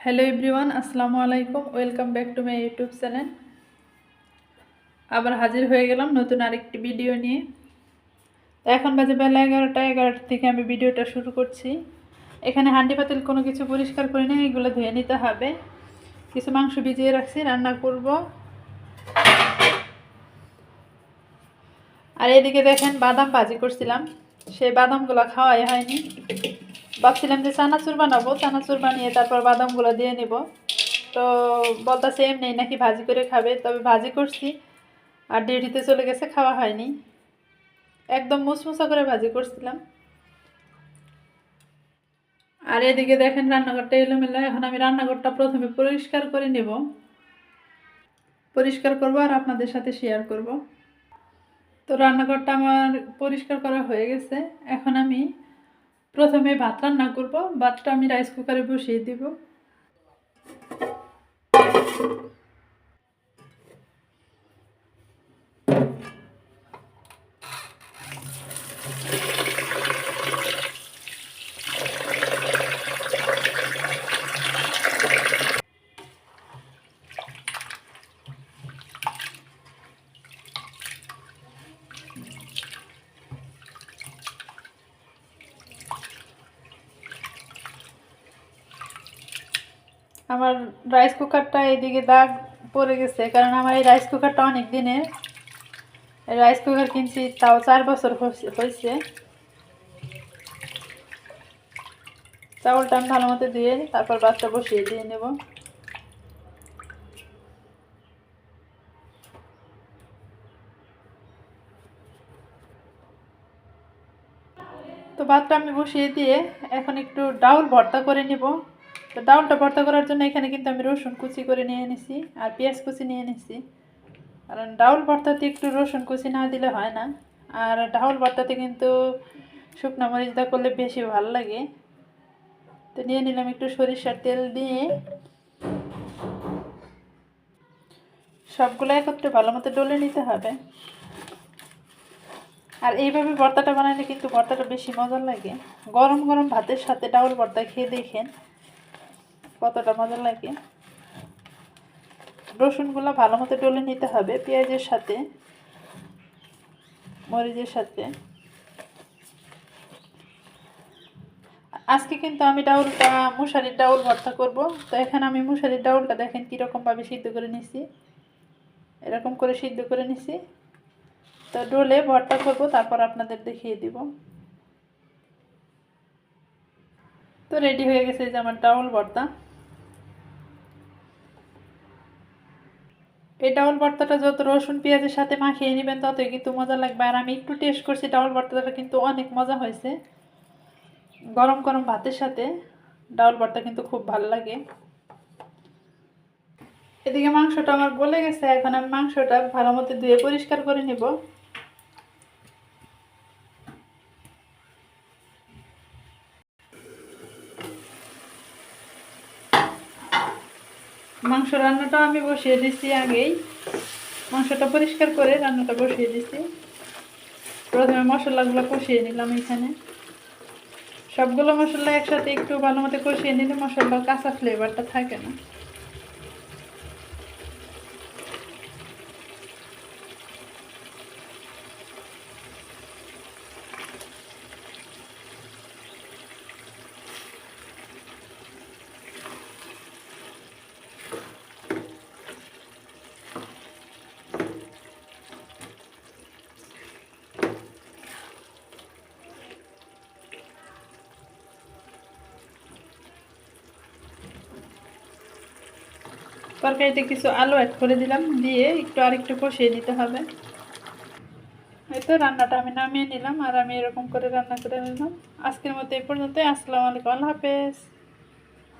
Hello everyone আসসালামু আলাইকুম welcome back to my YouTube channel আবার হাজির হয়ে গেলাম নতুন আরেকটি ভিডিও নিয়ে। তো এখন বাজে বেলা এগারোটা এগারোটা থেকে আমি ভিডিওটা শুরু করছি। এখানে হান্ডি পাতিল কোনো কিছু পরিষ্কার করি না এগুলো ধুয়ে নিতে হবে। কিছু মাংস ভিজিয়ে রাখছি, রান্না করব। আর এদিকে দেখেন বাদাম ভাজি করছিলাম। সেই বাদামগুলো খাওয়াই হয়নি। ভাবছিলাম যে চানাচুর বানাবো চানাচুর বানিয়ে তারপর বাদামগুলো দিয়ে নেব। তো বলতাছে এমনি নাকি ভাজি করে খাবে, তবে ভাজি করছি, আর ডিউটিতে চলে গেছে, খাওয়া হয়নি। একদম মুসমুসা করে ভাজি করছিলাম। আর এদিকে দেখেন রান্নাঘরটা এলোমেলো, এখন আমি রান্নাঘরটা প্রথমে পরিষ্কার করে নেব। পরিষ্কার করব আর আপনাদের সাথে শেয়ার করব। তো রান্নাঘরটা আমার পরিষ্কার করা হয়ে গেছে। এখন আমি প্রথমে ভাত রান্না করব ভাতটা আমি রাইস কুকারে বসিয়ে দিব। আমার রাইস কুকারটা এদিকে দাগ পড়ে গেছে, কারণ আমার এই রাইস কুকারটা অনেক দিনের। রাইস কুকার কিনছি, তাও চার বছর হয়েছে চাউলটা আমি ভালো মতো দিয়ে তারপর ভাতটা বসিয়ে দিয়ে নেব। তো ভাতটা আমি বসিয়ে দিয়ে এখন একটু ডাউল ভর্তা করে নেব। তো ডাউলটা ভর্তা করার জন্য এখানে কিন্তু আমি রসুন কুচি করে নিয়ে এনেছি আর পেঁয়াজ কুচি নিয়ে এনেছি। কারণ ডাউল ভর্তাতে একটু রসুন কুচি না দিলে হয় না। আর ডাউল ভর্তাতে কিন্তু শুকনো মরিচটা করলে বেশি ভালো লাগে। তো নিয়ে নিলাম একটু সরিষার তেল দিয়ে। সবগুলো একত্রে ভালো মতো ডলে নিতে হবে। আর এইভাবে ভর্তাটা বানালে কিন্তু ভর্তাটা বেশি মজার লাগে। গরম গরম ভাতের সাথে ডাউল ভর্তা খেয়ে দেখেন। কতটা মজা লাগে? রসুনগুলো ভালো মতো ডলে নিতে হবে, পেঁয়াজের সাথে, মরিচের সাথে। আজকে কিন্তু আমি ডাউলটা, মশারির ডাউল ভর্তা করব। তো এখানে আমি মশারির ডাউলটা দেখেন কীরকমভাবে সিদ্ধ করে নিছি। এরকম করে সিদ্ধ করে নিছি। তো ডোলে ভর্তা করব, তারপর আপনাদের দেখিয়ে দিব। তো রেডি হয়ে গেছে যে আমার ডাউল ভর্তা। এই ডাউল ভর্তাটা যত রসুন, পেঁয়াজের সাথে মাখিয়ে নেবেন ততই কিন্তু মজা লাগবে। আর আমি একটু টেস্ট করছি ডাউল ভর্তাটা, কিন্তু অনেক মজা হয়েছে। গরম গরম ভাতের সাথে ডাউল ভর্তা কিন্তু খুব ভালো লাগে। এদিকে মাংসটা আমার গলে গেছে, এখন আমি মাংসটা ভালো মতো ধুয়ে পরিষ্কার করে নেব। মাংস রান্নাটা আমি বসিয়ে দিছি আগেই। মাংসটা পরিষ্কার করে রান্নাটা বসিয়ে দিছি। প্রথমে মশলাগুলো কষিয়ে নিলাম এখানে। সবগুলো মশলা একসাথে একটু ভালো মতো কষিয়ে নিলে মশলার কাঁচা ফ্লেভারটা থাকে না। তরকারিতে কিছু আলু অ্যাড করে দিলাম, দিয়ে একটু আরেকটু কষিয়ে নিতে হবে। হয়তো রান্নাটা আমি নামিয়ে নিলাম, আর আমি এরকম করে রান্না করে নিলাম। আজকের মতো এই পর্যন্তই, আসসালামু আলাইকুম, আল্লাহ হাফেজ।